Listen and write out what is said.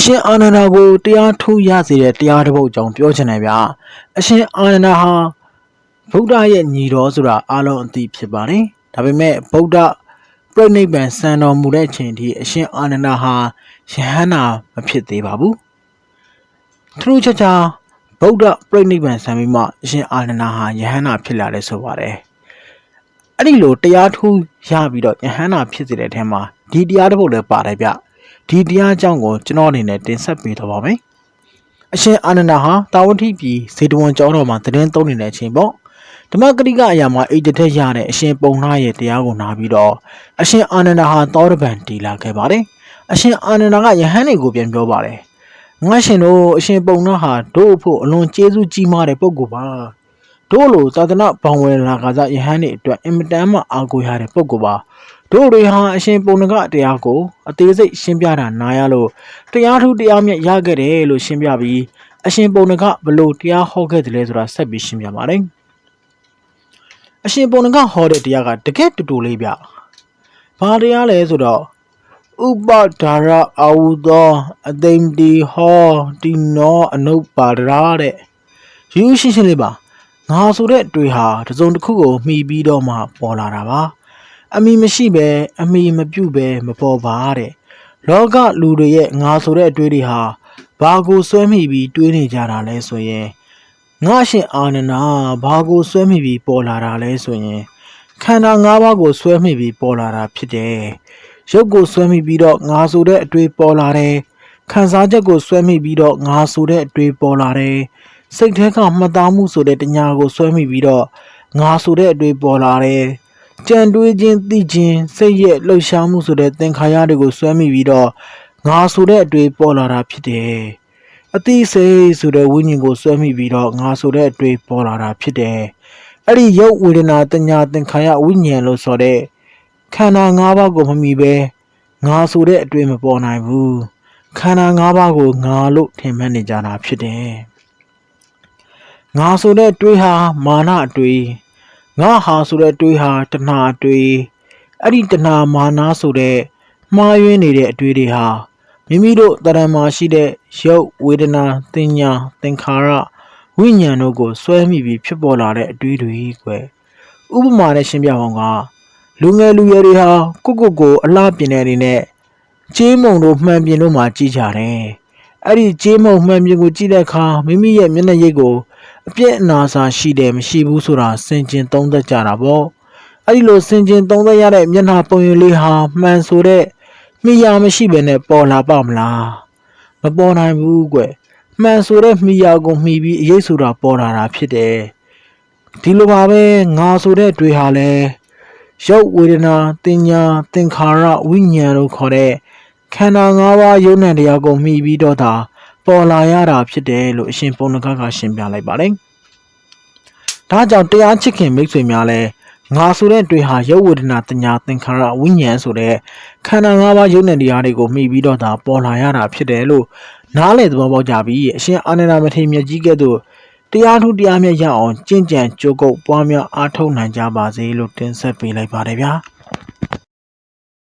အရှင်အာနန္ဒာကိုတရားထုတ်ရစေတဲ့တရားတစ်ပုဒ်အကြောင်းပြောချင်တယ်ဗျာအရှင်အာနန္ဒာဟာဗုဒ္ဓရဲ့ညီတော်ဆိုတာအားလုံးအသိဖြစ်ပါတယ်ဒါပေမဲ့ဗုဒ္ဓပြိဋိဘံစံတော်မူတဲ့အချိန်ထိအရှင်အာနန္ဒာဟာယဟန္တာမဖြစ်သေးပါဘူးသူတို့ချာချာဗုဒ္ဓပြိဋိဘံစံပြီးမှအရှင်အာနန္ဒာဟာယဟန္တာဖြစ်လာတယ်ဆိုပါတယ်အဲ့ဒီလိုတရားထူးရပြီးတော့ယဟန္တာဖြစ်စေတဲ့အထက်မှာဒီတရားတစ်ပုဒ်လည်းပါတယ်ဗျ ဒီတရားအကြောင်းကိုကျွန်တော်အနေနဲ့တင်ဆက်ပေးတော့ပါမယ်အရှင်အာနန္ဒာဟာတာဝတိပြည်ဇေတဝန်ကျောင်းတော်မှာတည်င်းသုံးနေတဲ့အချိန်ပေါ့ဓမ္မကတိကအရာမှာအိတ်တထက်ရတဲ့အရှင်ပုံနာရဲ့တရားကိုနာပြီးတော့အရှင်အာနန္ဒာဟာသောတပန်တီလာခဲ့ပါတယ်အရှင်အာနန္ဒာကယဟန်တွေကိုပြန်ပြောပါတယ်ငါရှင်တို့အရှင်ပုံနာဟာတို့အဖို့အလွန်ကျေးဇူးကြီးမားတဲ့ပုဂ္ဂိုလ်ပါတို့လိုသာသနာဘောင်ဝယ်လာကစားယဟန်တွေအတွက်အင်မတန်မှအားကိုးရတဲ့ပုဂ္ဂိုလ်ပါ တို့တွေဟာအရှင်ပုံနကတရားကိုအသေးစိတ်ရှင်းပြတာနားရလို့တရားထုတရားမြတ်ရခဲ့တယ်လို့ရှင်းပြပြီးအရှင်ပုံနကဘလို့တရားဟောခဲ့တယ်လဲဆိုတာဆက်ပြီးရှင်းပြပါတယ်အရှင်ပုံနကဟောတဲ့တရားကတကယ်တူတူလေးဗျဘာတရားလဲဆိုတော့ဥပဒါရအာဝုသောအသိမတီဟောတိနောအနုပပါဒရာတဲ့ယူရှင်းရှင်းလေးပါငါဆိုတဲ့တွေဟာတစုံတစ်ခုကိုမှီပြီးတော့မှပေါ်လာတာပါ အမိမရှိပဲအမိမပြုတ်ပဲမပေါ်ပါတဲ့လောကလူတွေရဲ့ငါဆိုတဲ့အတွေးတွေဟာဘာကိုစွဲမိပြီးတွေးနေကြတာလဲဆိုရင်ငါရှင်အာနန္ဒာဘာကိုစွဲမိပြီးပေါ်လာတာလဲဆိုရင်ခန္ဓာ၅ပါးကိုစွဲမိပြီးပေါ်လာတာဖြစ်တယ်ရုပ်ကိုစွဲမိပြီးတော့ငါဆိုတဲ့အတွေးပေါ်လာတယ်ခံစားချက်ကိုစွဲမိပြီးတော့ငါဆိုတဲ့အတွေးပေါ်လာတယ်စိတ်ထဲကမှတ်သားမှုဆိုတဲ့တညာကိုစွဲမိပြီးတော့ငါဆိုတဲ့အတွေးပေါ်လာတယ် ကြံတွေးခြင်းသိခြင်းစိတ်ရဲ့လှုပ်ရှားမှုဆိုတဲ့သင်္ခါရတွေကိုစွဲမိပြီးတော့ငါဆိုတဲ့အတွေ့ပေါ်လာတာဖြစ်တယ်။အသိစိတ်ဆိုတဲ့ဝိညာဉ်ကိုစွဲမိပြီးတော့ငါဆိုတဲ့အတွေ့ပေါ်လာတာဖြစ်တယ်။အဲ့ဒီရုပ်ဝေဒနာတညာသင်္ခါရဝိညာဉ်လို့ဆိုတဲ့ခန္ဓာ၅ပါးကိုမမီပဲငါဆိုတဲ့အတွေ့မပေါ်နိုင်ဘူး။ခန္ဓာ၅ပါးကိုငါလို့ထင်မှတ်နေကြတာဖြစ်တယ်။ငါဆိုတဲ့တွေးဟာမာနအတွေ့ ငါဟာဆိုတဲ့တွေးဟာတဏှာအတွေးအဲ့ဒီတဏှာမာနာဆိုတဲ့မှားယွင်းနေတဲ့အတွေးတွေဟာမိမိတို့တရံမှာရှိတဲ့ရုပ်ဝေဒနာသင်ညာသင်္ခါရဝိညာဉ်တို့ကိုစွဲမိပြီးဖြစ်ပေါ်လာတဲ့အတွေးတွေကွယ်ဥပမာနဲ့ရှင်းပြအောင်ကလူငယ်လူရွယ်တွေဟာကိုကိုကိုအလှပြင်တဲ့အနေနဲ့ကျေးမုံတို့မှန်ပြင်တို့မှာကြည်ကြတယ်အဲ့ဒီကျေးမုံမှန်ပြင်ကိုကြည့်တဲ့အခါမိမိရဲ့မျက်နှာရိပ်ကို အပြည့်အနာစာရှိတယ်မရှိဘူးဆိုတာစင်ကျင်သုံးသက်ကြတာပေါ့အဲ့ဒီလိုစင်ကျင်သုံးသက်ရတဲ့မျက်နှာပုံရိပ်လေးဟာမှန်ဆိုတဲ့မိယာမရှိဘဲနဲ့ပေါ်လာပါမလားမပေါ်နိုင်ဘူးကွမှန်ဆိုတဲ့မိယာကိုမှီပြီးအရေးဆိုတာပေါ်လာတာဖြစ်တယ်ဒီလိုပါပဲငါဆိုတဲ့တွေဟာလဲရုပ်ဝေဒနာတင်ညာသင်္ခါရဝိညာဉ်လို့ခေါ်တဲ့ခန္ဓာ၅ပါးယုံနဲ့တရားကိုမှီပြီးတော့သာ ပေါ်လာရတာဖြစ်တယ်လို့အရှင်ပုံနကကရှင်းပြလိုက်ပါတယ်။ဒါကြောင့်တရားချစ်ခင်မိတ်ဆွေများလည်းငါဆိုတဲ့တွေဟာရုပ်ဝေဒနာတညာသင်္ခါရဝိညာဉ်ဆိုတဲ့ခန္ဓာ၅ပါးယုံနဲ့တရားတွေကိုမှီပြီးတော့သာပေါ်လာရတာဖြစ်တယ်လို့နားလည်သဘောပေါက်ကြပြီးအရှင်အာနန္ဒမထေရမြတ်ကြီးကဲ့သို့တရားထုတရားမြတ်ရအောင်ကြင်ကြံကြိုးကုပ်ပွားများအားထုတ်နိုင်ကြပါစေလို့တင်ဆက်ပေးလိုက်ပါတယ်ဗျာ။